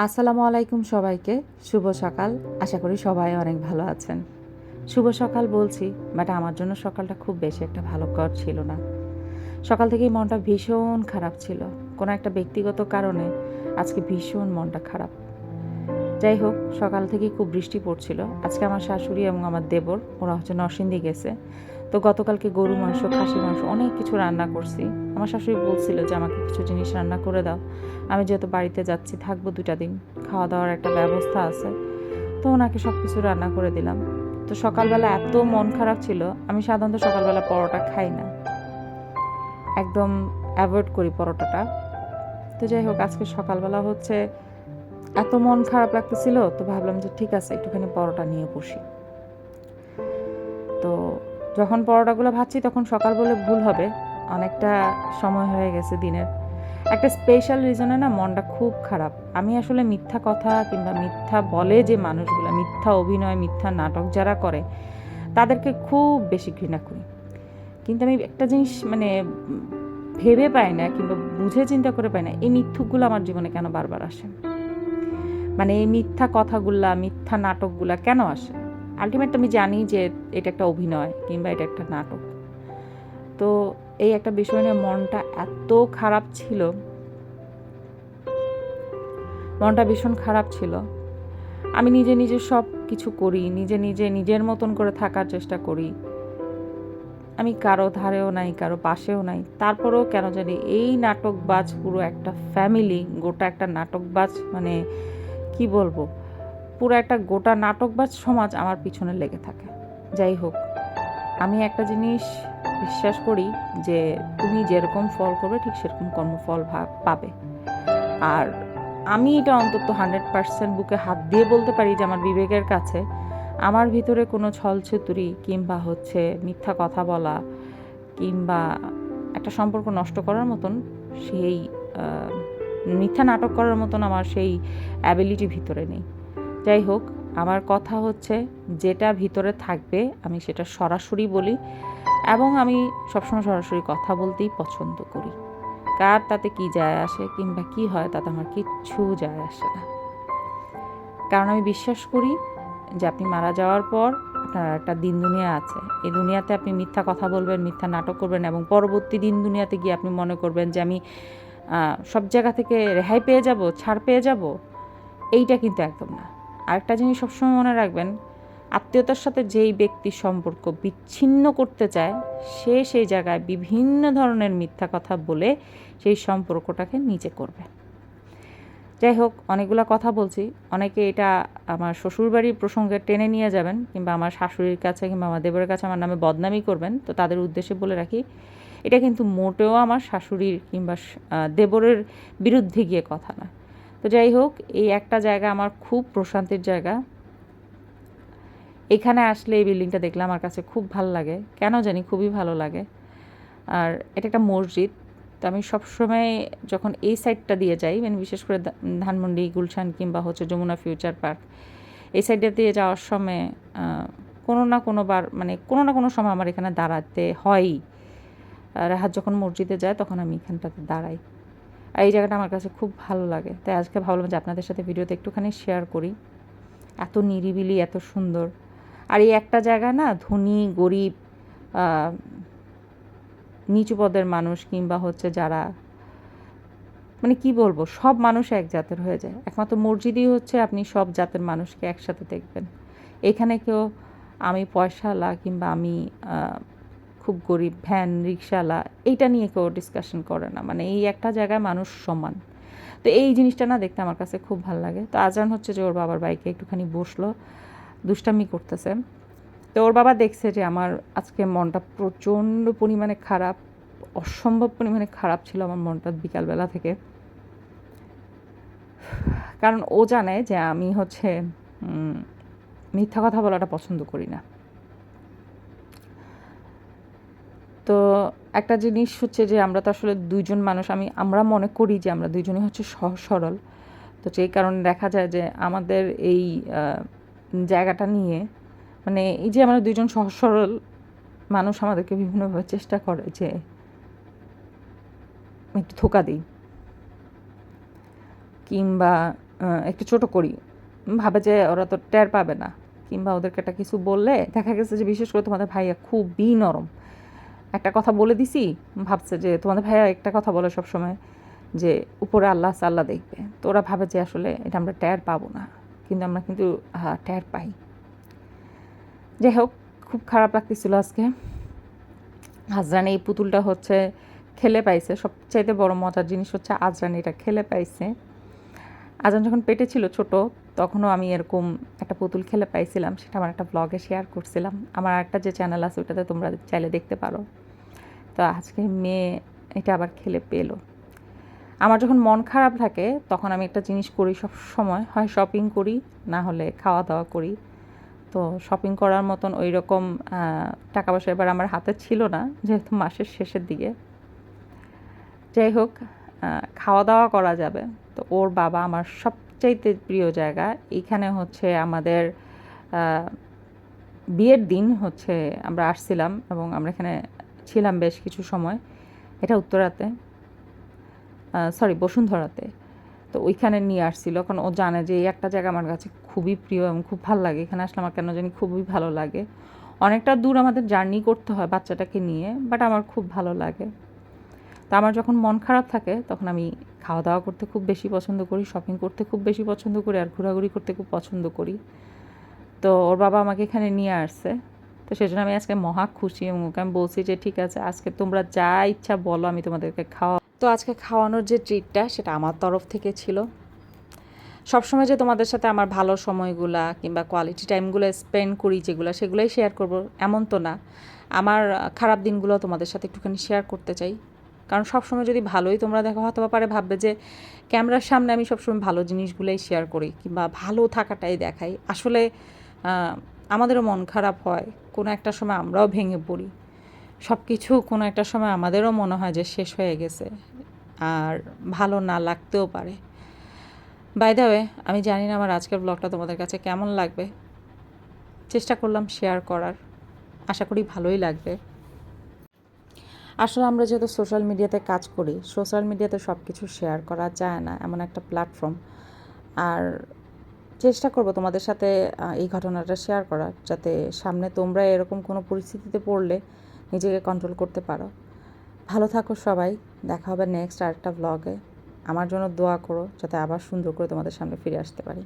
আসসালামু আলাইকুম সবাইকে। শুভ সকাল। আশা করি সবাই অনেক ভালো আছেন। শুভ সকাল বলছি, বাট আমার জন্য সকালটা খুব বেশি একটা ভালো কর ছিল না। সকাল থেকেই মনটা ভীষণ খারাপ ছিল। কোনো একটা ব্যক্তিগত কারণে আজকে ভীষণ মনটা খারাপ। যাই হোক, সকাল থেকেই খুব বৃষ্টি পড়ছিল। আজকে আমার শাশুড়ি এবং আমার দেবর, ওরা হচ্ছে নরসিংদী গেছে। তো গতকালকে গরু, মাংস, খাসি, মাংস অনেক কিছু রান্না করছি। আমার শাশুড়ি বলছিল যে, আমাকে কিছু জিনিস রান্না করে দাও। আমি যেহেতু বাড়িতে যাচ্ছি, থাকব দুটা দিন। খাওয়া দাওয়ার একটা ব্যবস্থা আছে। তো ওনাকে সব কিছু রান্না করে দিলাম। তো সকালবেলা এত মন খারাপ ছিল, আমি সাধারণত সকালবেলা পরোটা খাই না। একদম অ্যাভয়েড করি পরোটাটা। তো যাই হোক, আজকে সকালবেলা হচ্ছে এত মন খারাপ লাগতেছিল, তো ভাবলাম যে, ঠিক আছে, একটুখানি পরোটা নিয়ে বসি। যখন পরোটাগুলো ভাবছি তখন সকাল বলে ভুল হবে। অনেকটা সময় হয়ে গেছে দিনের। একটা স্পেশাল রিজনে না মনটা খুব খারাপ। আমি আসলে মিথ্যা কথা কিংবা মিথ্যা বলে যে মানুষগুলো, মিথ্যা অভিনয়, মিথ্যা নাটক যারা করে, তাদেরকে খুব বেশি ঘৃণা করি। কিন্তু আমি একটা জিনিস মানে ভেবে পাই না কিংবা বুঝে চিন্তা করে পাই না, এই মিথ্যুকগুলো আমার জীবনে কেন বারবার আসে? মানে এই মিথ্যা কথাগুলা, মিথ্যা নাটকগুলা কেন আসে? আলটিমেট আমি জানি যে এটা একটা অভিনয় কিংবা এটা একটা নাটক। তো এই একটা বিষয় নিয়ে মনটা এত খারাপ ছিল। মনটা ভীষণ খারাপ ছিল। আমি নিজে নিজে সব কিছু করি, নিজে নিজে নিজের মতন করে থাকার চেষ্টা করি। আমি কারও ধারেও নাই, কারও পাশেও নাই। তারপরেও কেন জানি এই নাটকবাজ পুরো একটা ফ্যামিলি গোটা একটা নাটকবাজ মানে কি বলব? পুরো একটা গোটা নাটক বা সমাজ আমার পিছনে লেগে থাকে। যাই হোক, আমি একটা জিনিস বিশ্বাস করি যে তুমি যেরকম ফল করবে, ঠিক সেরকম কর্মফল পাবে। আর আমি এটা অন্তত হান্ড্রেড পার্সেন্ট বুকে হাত দিয়ে বলতে পারি যে আমার বিবেকের কাছে আমার ভিতরে কোনো ছলছুতুরি কিংবা হচ্ছে মিথ্যা কথা বলা কিংবা একটা সম্পর্ক নষ্ট করার মতন সেই মিথ্যা নাটক করার মতন আমার সেই অ্যাবিলিটি ভিতরে নেই। যাই হোক, আমার কথা হচ্ছে যেটা ভিতরে থাকবে আমি সেটা সরাসরি বলি এবং আমি সবসময় সরাসরি কথা বলতেই পছন্দ করি। কার তাতে কি যায় আসে কিংবা কি হয় তাতে আমার কিচ্ছু যায় আসে না। কারণ আমি বিশ্বাস করি যে আপনি মারা যাওয়ার পর আপনার একটা দিন দুনিয়া আছে। এই দুনিয়াতে আপনি মিথ্যা কথা বলবেন, মিথ্যা নাটক করবেন এবং পরবর্তী দিন দুনিয়াতে গিয়ে আপনি মনে করবেন যে আমি সব জায়গা থেকে রেহাই পেয়ে যাব, ছাড় পেয়ে যাব, এইটা কিন্তু একদম না। আরেকটা জিনিস সবসময় মনে রাখবেন, আত্মীয়তার সাথে যেই ব্যক্তি সম্পর্ক বিচ্ছিন্ন করতে চায়, সে সেই জায়গায় বিভিন্ন ধরনের মিথ্যা কথা বলে সেই সম্পর্কটাকে নিচে করবে। যাই হোক, অনেকগুলো কথা বলছি। অনেকে এটা আমার শ্বশুরবাড়ির প্রসঙ্গে টেনে নিয়ে যাবেন, কিংবা আমার শাশুড়ির কাছে কিংবা আমার দেবরের কাছে আমার নামে বদনামি করবেন, তো তাদের উদ্দেশ্যে বলে রাখি, এটা কিন্তু মোটেও আমার শাশুড়ির কিংবা দেবরের বিরুদ্ধে গিয়ে কথা না তো যাই হোক, এই একটা জায়গা আমার খুব প্রশান্তির জায়গা। এখানে আসলে এই বিল্ডিংটা দেখলে আমার কাছে খুব ভালো লাগে। কেন জানি খুবই ভালো লাগে। আর এটা একটা মসজিদ, তো আমি সবসময় যখন এই সাইডটা দিয়ে যাই মানে বিশেষ করে ধানমন্ডি, গুলশান কিংবা হচ্ছে যমুনা ফিউচার পার্ক, এই সাইডটা দিয়ে যাওয়ার সময় কোনো না কোনো বার মানে কোনো না কোনো সময় আমার এখানে দাঁড়াতে হয়ই। আর রাহাত যখন মসজিদে যায়, তখন আমি এখানটাতে দাঁড়াই। আর এই জায়গাটা আমার কাছে খুব ভালো লাগে। তাই আজকে ভাবলাম যে আপনাদের সাথে ভিডিওতে একটুখানি শেয়ার করি। এত নিরিবিলি, এত সুন্দর। আর এই একটা জায়গা না, ধনী, গরিব নিচু পদের মানুষ কিংবা হচ্ছে যারা মানে কি বলব, সব মানুষ এক জাতের হয়ে যায়। একমাত্র মসজিদই হচ্ছে আপনি সব জাতের মানুষকে একসাথে দেখবেন। এখানে কেউ আমি পয়সাওয়ালা কিংবা আমি খুব গরিব, ভ্যান রিক্সাওয়ালা এইটা নিয়ে কেউ ডিসকাশন করে না। মানে এই একটা জায়গায় মানুষ সমান। তো এই জিনিসটা না দেখতে আমার কাছে খুব ভালো লাগে। তো আজান হচ্ছে যে ওর বাবার বাইকে একটুখানি বসল, দুষ্টামি করতেছে। তো ওর বাবা দেখছে যে আমার আজকে মনটা প্রচণ্ড পরিমাণে খারাপ, অসম্ভব পরিমাণে খারাপ ছিল আমার মনটা বিকালবেলা থেকে। কারণ ও জানে যে আমি হচ্ছে মিথ্যা কথা বলাটা পছন্দ করি না। তো একটা জিনিস হচ্ছে যে আমরা তো আসলে দুইজন মানুষ, আমি, আমরা মনে করি যে আমরা দুইজনই হচ্ছে সহজ সরল। তো সেই কারণে দেখা যায় যে আমাদের এই জায়গাটা নিয়ে মানে এই যে আমরা দুইজন সহজ সরল মানুষ আমাদেরকে বিভিন্নভাবে চেষ্টা করে যে একটু ধোকা দিই কিংবা একটু ছোট করি। ভাবে যে ওরা তো টের পাবে না। কিংবা ওদেরকে একটা কিছু বললে দেখা গেছে যে বিশেষ করে তোমাদের ভাইয়া খুবই নরম। একটা কথা বলে দিছি, ভাবছে যে, তোমাদের ভাইয়া একটা কথা বলে সবসময় যে, উপরে আল্লাহ আল্লাহ দেখবে। তো ওরা ভাবে যে, আসলে এটা আমরা ট্যার পাবো না, কিন্তু আমরা কিন্তু ট্যার পাই। যাই হোক, খুব খারাপ লাগতেছিল আজকে। আজরান এই পুতুলটা হচ্ছে খেলে পাইছে। সবচাইতে বড় মজার জিনিস হচ্ছে আজরান এটা খেলে পাইছে। আজান যখন পেটে ছিল ছোট তখনও আমি এরকম একটা পুতুল খেলে পাইছিলাম, সেটা আমার একটা ব্লগে শেয়ার করছিলাম। আমার একটা যে চ্যানেল আছে, ওটাতে তোমরা চাইলে দেখতে পারো। তো আজকে মেয়ে এটা আবার খেলে পেল। আমার যখন মন খারাপ থাকে, তখন আমি একটা জিনিস করি সব সময়, হয় শপিং করি, না হলে খাওয়া দাওয়া করি। তো শপিং করার মতন ওই রকম টাকা পয়সা এবার আমার হাতে ছিল না, যেহেতু মাসের শেষের দিকে। যাই হোক খাওয়া দাওয়া করা যাবে। তো ওর বাবা আমার সবচাইতে প্রিয় জায়গা। এইখানে হচ্ছে আমাদের বিয়ের দিন হচ্ছে আমরা আসছিলাম এবং আমরা এখানে ছিলাম বেশ কিছু সময়। এটা উত্তরাতে সরি বসুন্ধরাতে। তো ওইখানে নিয়ে আসছিল। কারণ ও জানে যে এই একটা জায়গা আমার কাছে খুবই প্রিয় এবং খুব ভালো লাগে। এখানে আসলে আমার কেন জানি খুবই ভালো লাগে। অনেকটা দূর আমাদের জার্নি করতে হয় বাচ্চাটাকে নিয়ে, বাট আমার খুব ভালো লাগে। তো আমার যখন মন খারাপ থাকে, তখন আমি খাওয়া দাওয়া করতে খুব বেশি পছন্দ করি শপিং করতে খুব বেশি পছন্দ করি, আর ঘোরাঘুরি করতে খুব পছন্দ করি। তো ওর বাবা আমাকে এখানে নিয়ে আসছে। তো সেজন্য আমি আজকে মহা খুশি এবং ওকে আমি বলছি যে, ঠিক আছে, আজকে তোমরা যা ইচ্ছা বলো, আমি তোমাদেরকে খাওয়া তো আজকে খাওয়ানোর যে ট্রিটটা সেটা আমার তরফ থেকে ছিল। সবসময় যে তোমাদের সাথে আমার ভালো সময়গুলা কিংবা কোয়ালিটি টাইমগুলো স্পেন্ড করি, যেগুলো সেগুলোই শেয়ার করব, এমন তো না। আমার খারাপ দিনগুলো তোমাদের সাথে একটুখানি শেয়ার করতে চাই। কারণ সবসময় যদি ভালোই তোমরা দেখো হয়তো বা পারে ভাববে যে ক্যামেরার সামনে আমি সবসময় ভালো জিনিসগুলোই শেয়ার করি কিংবা ভালো থাকাটাই দেখাই। আসলে আমাদেরও মন খারাপ হয়। কোনো একটা সময় আমরাও ভেঙে পড়ি। সব কিছু কোনো একটা সময় আমাদেরও মনে হয় যে শেষ হয়ে গেছে। আর ভালো না লাগতেও পারে। বাই ওয়ে আমি জানি না আমার আজকের ব্লগটা তোমাদের কাছে কেমন লাগবে। চেষ্টা করলাম শেয়ার করার। আশা করি ভালোই লাগবে। আসলে আমরা যেহেতু সোশ্যাল মিডিয়াতে কাজ করি সোশ্যাল মিডিয়াতে সব কিছু শেয়ার করা যায় না, এমন একটা প্ল্যাটফর্ম আর চেষ্টা করব তোমাদের সাথে এই ঘটনাটা শেয়ার করার, যাতে সামনে তোমরা এরকম কোনো পরিস্থিতিতে পড়লে নিজেকে কন্ট্রোল করতে পারো। ভালো থাকো সবাই, দেখা হবে নেক্সট আরেকটা ব্লগে আমার জন্য দোয়া করো, যাতে আবার সুন্দর করে তোমাদের সামনে ফিরে আসতে পারি।